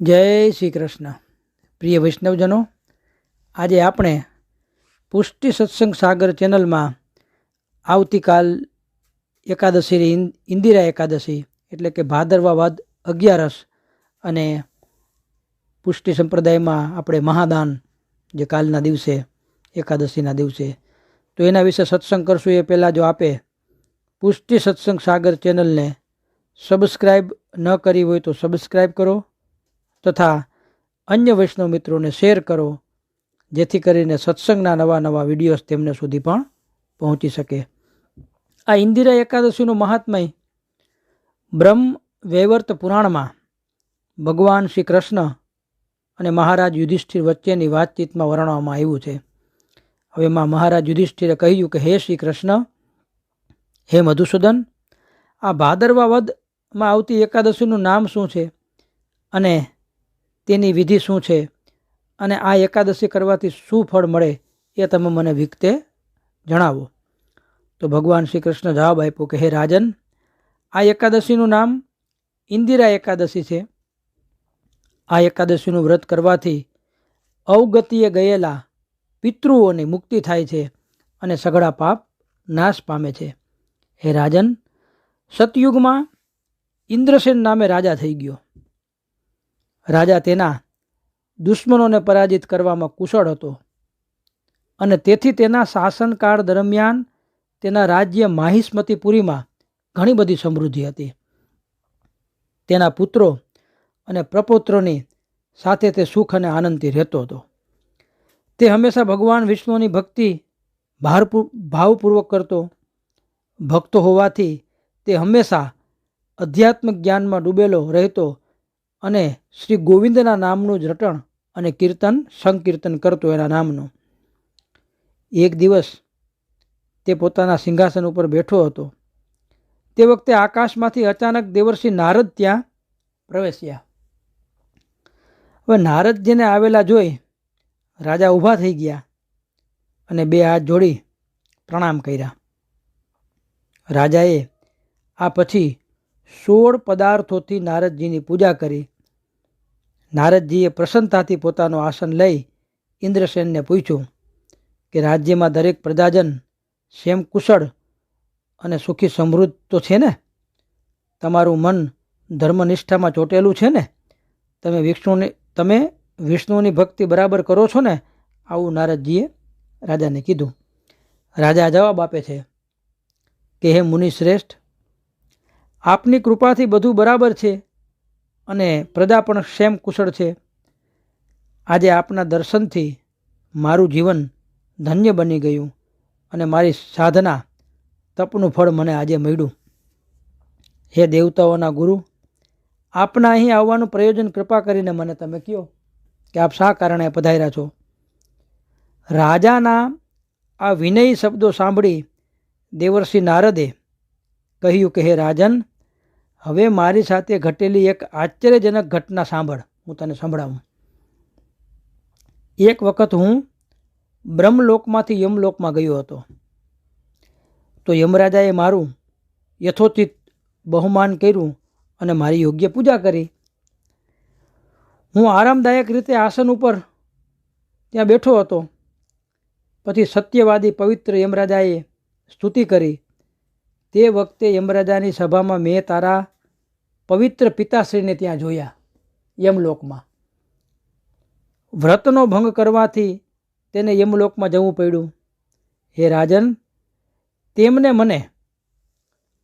જય શ્રી કૃષ્ણ. પ્રિય વૈષ્ણવજનો, આજે આપણે પુષ્ટિ સત્સંગ સાગર ચેનલમાં આવતીકાલ એકાદશી ઇન્દિરા એકાદશી, એટલે કે ભાદરવા વદ અગિયારસ અને પુષ્ટિ સંપ્રદાયમાં આપણે મહાદાન જે કાલના દિવસે, એકાદશીના દિવસે. તો એના વિશે સત્સંગ કરશું એ પહેલાં જો આપે પુષ્ટિ સત્સંગ સાગર ચેનલને સબસ્ક્રાઈબ ન કરી હોય તો સબસ્ક્રાઈબ કરો. તથા અન્ય વૈષ્ણવ મિત્રોને શેર કરો, જેથી કરીને સત્સંગના નવા નવા વિડીયોઝ તેમને સુધી પણ પહોંચી શકે. આ ઇન્દિરા એકાદશીનું મહાત્મય બ્રહ્મ વૈવર્ત પુરાણમાં ભગવાન શ્રી કૃષ્ણ અને મહારાજ યુધિષ્ઠિર વચ્ચેની વાતચીતમાં વર્ણવવામાં આવ્યું છે. હવે એમાં મહારાજ યુધિષ્ઠિરે કહ્યું કે, હે શ્રી કૃષ્ણ હે મધુસૂદન, આ ભાદરવા વદમાં આવતી એકાદશીનું નામ શું છે? અને તેની વિધિ શું છે? અને આ એકાદશી કરવાથી શું ફળ મળે એ તમે મને વિગતે જણાવો. તો ભગવાન શ્રી કૃષ્ણ જવાબ આપ્યો કે, હે રાજન, આ એકાદશીનું નામ ઇન્દિરા એકાદશી છે. આ એકાદશીનું વ્રત કરવાથી અવગતિએ ગયેલા પિતૃઓની મુક્તિ થાય છે અને સઘળા પાપ નાશ પામે છે. હે રાજન, સતયુગમાં ઇન્દ્રસેન નામે રાજા થઈ ગયો. રાજા તેના દુશ્મનોને પરાજિત કરવામાં કુશળ હતો અને તેથી તેના શાસનકાળ દરમિયાન તેના રાજ્ય માહિષ્મતીપુરીમાં ઘણી બધી સમૃદ્ધિ હતી. તેના પુત્રો અને પ્રપુત્રોની સાથે તે સુખ અને આનંદથી રહેતો હતો. તે હંમેશા ભગવાન વિષ્ણુની ભક્તિ ભારપૂ, ભાવપૂર્વક કરતો. ભક્તો હોવાથી તે હંમેશા અધ્યાત્મ જ્ઞાનમાં ડૂબેલો રહેતો અને શ્રી ગોવિંદના નામનું જ રટણ અને કીર્તન, સંકીર્તન કરતો એના નામનું. એક દિવસ તે પોતાના સિંહાસન ઉપર બેઠો હતો. તે વખતે આકાશમાંથી અચાનક દેવર્ષિ નારદ ત્યાં પ્રવેશ્યા. હવે નારદજીને આવેલા જોઈ રાજા ઊભા થઈ ગયા અને બે હાથ જોડી પ્રણામ કર્યા. રાજાએ આ પછી સોળ પદાર્થોથી નારદજીની પૂજા કરી. નારદજીએ પ્રસન્નતાથી પોતાનું આસન લઈ ઇન્દ્રસેનને પૂછ્યું કે રાજ્યમાં દરેક પ્રજાજન સેમ કુશળ અને સુખી સમૃદ્ધ તો છે ને? તમારું મન ધર્મનિષ્ઠામાં ચોટેલું છે ને? તમે વિષ્ણુની તમે વિષ્ણુની ભક્તિ બરાબર કરો છો ને? આવું નારદજીએ રાજાને કીધું. રાજા જવાબ આપે છે કે, હે મુનિ શ્રેષ્ઠ આપની કૃપાથી બધું બરાબર છે અને પ્રજા પણ ક્ષેમ કુશળ છે. આજે આપના દર્શનથી મારું જીવન ધન્ય બની ગયું અને મારી સાધના તપનું ફળ મને આજે મળ્યું. હે દેવતાઓના ગુરુ, આપના અહીં આવવાનું પ્રયોજન કૃપા કરીને મને તમે કહો કે આપ શા કારણે પધાર્યા છો? રાજાના આ વિનય શબ્દો સાંભળી દેવર્ષિ નારદે કહ્યું કે, હે રાજન હવે મારી સાથે ઘટેલી એક આશ્ચર્યજનક ઘટના સાંભળ. હું તને સંભળાવું. એક વખત હું બ્રહ્મલોકમાંથી યમલોકમાં ગયો હતો. તો યમરાજાએ મારું યથોચિત બહુમાન કર્યું અને મારી યોગ્ય પૂજા કરી. હું આરામદાયક રીતે આસન ઉપર ત્યાં બેઠો હતો. પછી સત્યવાદી પવિત્ર યમરાજાએ સ્તુતિ કરી. તે વખતે યમરાજાની સભામાં મેં તારા પવિત્ર પિતાશ્રીને ત્યાં જોયા યમલોકમાં. વ્રતનો ભંગ કરવાથી તેને યમલોકમાં જવું પડ્યું. હે રાજન, તેમને મને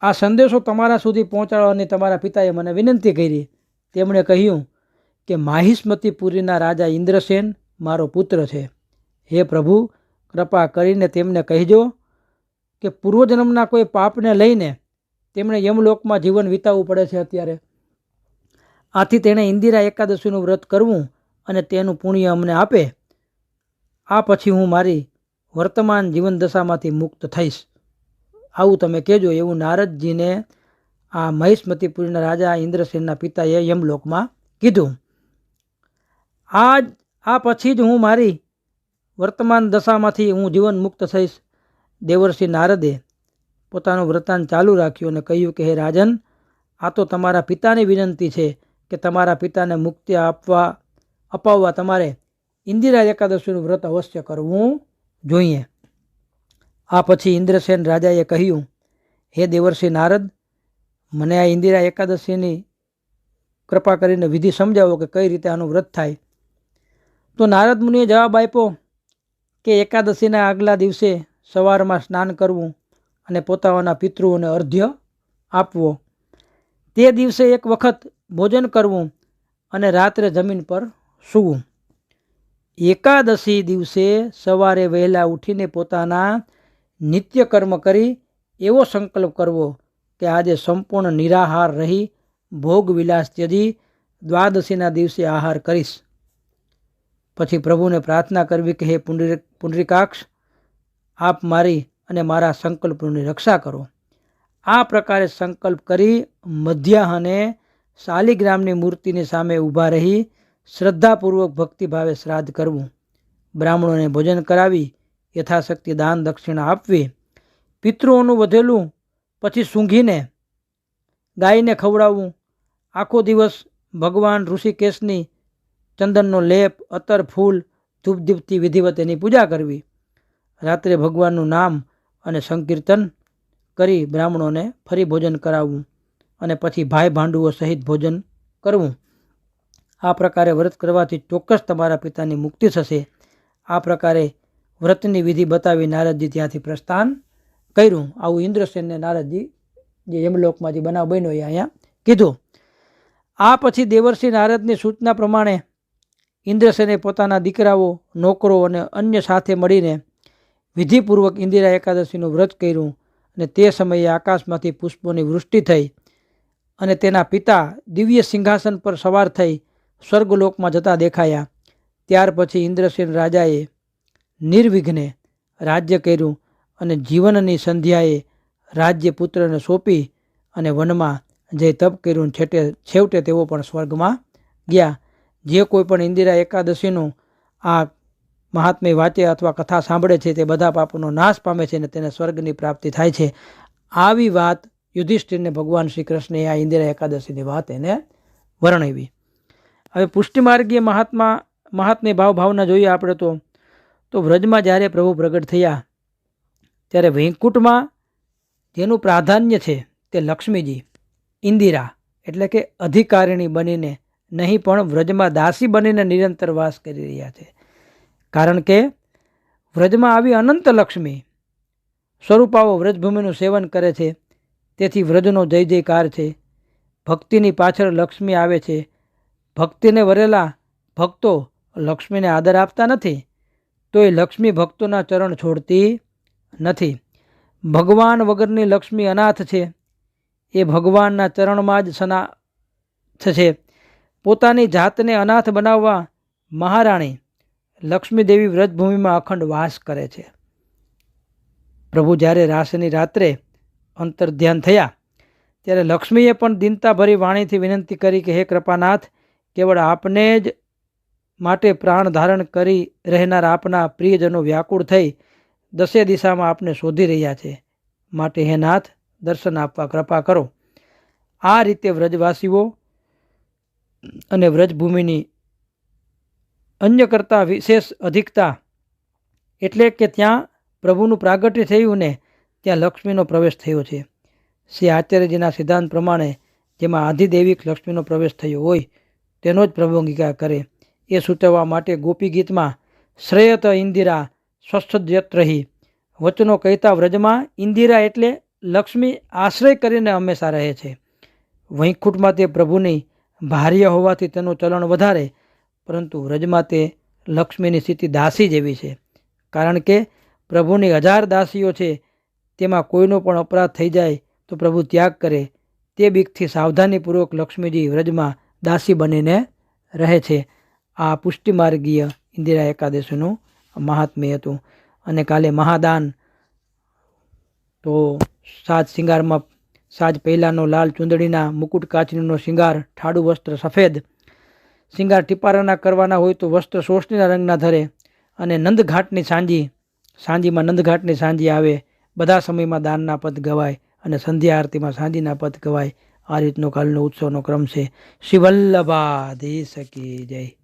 આ સંદેશો તમારા સુધી પહોંચાડવાની તમારા પિતાએ મને વિનંતી કરી. તેમણે કહ્યું કે માહિષ્મતીપુરીના રાજા ઇન્દ્રસેન મારો પુત્ર છે. હે પ્રભુ, કૃપા કરીને તેમને કહેજો કે પૂર્વજન્મના કોઈ પાપને લઈને તેમણે યમલોકમાં જીવન વિતાવવું પડે છે અત્યારે. આથી તેણે ઇન્દિરા એકાદશીનું વ્રત કરવું અને તેનું પુણ્ય અમને આપે. આ પછી હું મારી વર્તમાન જીવન દશામાંથી મુક્ત થઈશ. આવું તમે કહેજો એવું નારદજીને આ મહિષ્મતીપુરીના રાજા ઇન્દ્રસેનના પિતાએ યમલોકમાં કીધું. આ આ પછી જ હું મારી વર્તમાન દશામાંથી હું જીવન મુક્ત થઈશ. દેવર્ષિ નારદે પોતાનું વ્રતાન ચાલુ રાખ્યું અને કહ્યું કે, હે રાજન, આ તો તમારા પિતાની વિનંતી છે કે તમારા પિતાને મુક્તિ આપવા, અપાવવા તમારે ઇન્દિરા એકાદશીનું વ્રત અવશ્ય કરવું જોઈએ. આ પછી ઇન્દ્રસેન રાજાએ કહ્યું, હે દેવર્ષિ નારદ, મને આ ઇન્દિરા એકાદશીની કૃપા કરીને વિધિ સમજાવો કે કઈ રીતે આનું વ્રત થાય. તો નારદ મુનિએ જવાબ આપ્યો કે, એકાદશીના આગલા દિવસે સવારમાં સ્નાન કરવું અને પોતાના પિતૃઓને અર્ધ્ય આપવો. તે દિવસે એક વખત ભોજન કરવું અને રાત્રે જમીન પર સૂવું. એકાદશી દિવસે સવારે વહેલા ઉઠીને પોતાના નિત્ય કર્મ કરી એવો સંકલ્પ કરવો કે આજે સંપૂર્ણ નિરાહાર રહી ભોગ વિલાસ ત્યજી દ્વાદશીના દિવસે આહાર કરીશ. પછી પ્રભુને પ્રાર્થના કરવી કે, હે પુંડરી, પુંડરીકાક્ષ, આપ મારી અને મારા સંકલ્પોની રક્ષા કરો. આ પ્રકારે સંકલ્પ કરી મધ્યાહને શાલિગ્રામની મૂર્તિની સામે ઊભા રહી શ્રદ્ધાપૂર્વક ભક્તિભાવે શ્રાદ્ધ કરવું. બ્રાહ્મણોને ભોજન કરાવી, યથાશક્તિ દાન દક્ષિણા આપવી. પિતૃઓનું વધેલું, પછી સૂંઘીને ગાયને ખવડાવવું. આખો દિવસ ભગવાન ઋષિકેશની ચંદનનો લેપ, અતર ફૂલ ધૂપદીપથી વિધિવત એની પૂજા કરવી. રાત્રે ભગવાનનું નામ અને સંકીર્તન કરી બ્રાહ્મણોને ફરી ભોજન કરાવવું અને પછી ભાઈ ભાંડુઓ સહિત ભોજન કરવું. આ પ્રકારે વ્રત કરવાથી ચોક્કસ તમારા પિતાની મુક્તિ થશે. આ પ્રકારે વ્રતની વિધિ બતાવી નારદજી ત્યાંથી પ્રસ્થાન કર્યું. આવું ઇન્દ્રસેનને નારદજી જે યમલોકમાંથી બનાવ બન્યો એ અહીંયા કીધું. આ પછી દેવર્ષિ નારદની સૂચના પ્રમાણે ઇન્દ્રસેને પોતાના દીકરાઓ, નોકરો અને અન્ય સાથે મળીને વિધિપૂર્વક ઇન્દિરા એકાદશીનું વ્રત કર્યું અને તે સમયે આકાશમાંથી પુષ્પોની વૃષ્ટિ થઈ અને તેના પિતા દિવ્ય સિંહાસન પર સવાર થઈ સ્વર્ગલોકમાં જતા દેખાયા. ત્યાર પછી ઇન્દ્રસેન રાજાએ નિર્વિઘ્ને રાજ્ય કર્યું અને જીવનની સંધ્યાએ રાજ્ય પુત્રને સોંપી અને વનમાં જે તપ કર્યું. છેટે, છેવટે તેઓ પણ સ્વર્ગમાં ગયા. જે કોઈ પણ ઇન્દિરા એકાદશીનું આ મહાત્મ્ય વાંચે અથવા કથા સાંભળે છે તે બધા પાપોનો નાશ પામે છે અને તેને સ્વર્ગની પ્રાપ્તિ થાય છે. આવી વાત યુધિષ્ઠિરને ભગવાન શ્રી કૃષ્ણે આ ઇન્દિરા એકાદશીની વાત એને વર્ણવી. હવે પુષ્ટિમાર્ગીય મહાત્મા, મહાત્મે ભાવ ભાવના જોઈએ આપણે તો તો વ્રજમાં જ્યારે પ્રભુ પ્રગટ થયા, ત્યારે વૈકુંઠમાં જેનું પ્રાધાન્ય છે તે લક્ષ્મીજી, ઇન્દિરા એટલે કે અધિકારીણી બનીને નહીં પણ વ્રજમાં દાસી બનીને નિરંતર વાસ કરી રહ્યા છે. કારણ કે વ્રજમાં આવી અનંત લક્ષ્મી સ્વરૂપાઓ વ્રજભૂમિનું સેવન કરે છે. તેથી વ્રજનો જય જયકાર છે. ભક્તિની પાછળ લક્ષ્મી આવે છે. ભક્તિને વરેલા ભક્તો લક્ષ્મીને આદર આપતા નથી. તો એ લક્ષ્મી ભક્તોના ચરણ છોડતી નથી. ભગવાન વગરની લક્ષ્મી અનાથ છે. એ ભગવાનના ચરણમાં જ સના છે પોતાની જાતને અનાથ બનાવવા મહારાણી લક્ષ્મીદેવી વ્રજભૂમિમાં અખંડ વાસ કરે છે. પ્રભુ જ્યારે રાસની રાત્રે અંતર ધ્યાન થયા, ત્યારે લક્ષ્મીએ પણ દિનતાભરી વાણીથી વિનંતી કરી કે, હે કૃપાનાથ, કેવળ આપને જ માટે પ્રાણ ધારણ કરી રહેનાર આપના પ્રિયજનો વ્યાકુળ થઈ દસે દિશામાં આપને શોધી રહ્યા છે. માટે હે નાથ, દર્શન આપવા કૃપા કરો. આ રીતે વ્રજવાસીઓ અને વ્રજભૂમિની અન્ય કરતાં વિશેષ અધિકતા એટલે કે ત્યાં પ્રભુનું પ્રાગટ્ય થયું ને ત્યાં લક્ષ્મીનો પ્રવેશ થયો છે. શ્રી આચાર્યજીના સિદ્ધાંત પ્રમાણે જેમાં આધિદૈવિક લક્ષ્મીનો પ્રવેશ થયો હોય, તેનો જ પ્રભુ અંગીકાર કરે. એ સૂચવવા માટે ગોપી ગીતમાં શ્રેયત ઇન્દિરા સ્વસ્થજત રહી. વચનો કહેતા વ્રજમાં ઇન્દિરા એટલે લક્ષ્મી આશ્રય કરીને હંમેશા રહે છે. વૈકુંઠમાં તે પ્રભુની ભાર્ય હોવાથી તેનું ચલણ વધારે પરંતુ વ્રજમાં તે લક્ષ્મીની સ્થિતિ દાસી જેવી છે. કારણ કે પ્રભુની હજાર દાસીઓ છે, તેમાં કોઈનો પણ અપરાધ થઈ જાય તો પ્રભુ ત્યાગ કરે. તે બીકથી સાવધાનીપૂર્વક લક્ષ્મીજી વ્રજમાં દાસી બનીને રહે છે. આ પુષ્ટિમાર્ગીય ઇન્દિરા એકાદશીનું મહાત્મ્ય હતું. અને કાલે મહાદાન. તો સાજ શિંગારમાં, સાજ પહેલાંનો લાલ ચૂંદડીના મુકુટ કાચનીનો શિંગાર, ઠાડું વસ્ત્ર સફેદ શિંગાર ટીપારાના કરવાના હોય તો વસ્ત્ર સોસણીના રંગના ધરે અને નંદઘાટની સાંજી, સાંજીમાં નંદઘાટની સાંજી આવે. બધા સમયમાં દાનના પદ ગવાય અને સંધ્યા આરતીમાં સાંજીના પદ ગવાય. આ રીતનો કાલનો ઉત્સવનો ક્રમ છે. શિવલ્લભા વલ્લભાધીશ કી જય.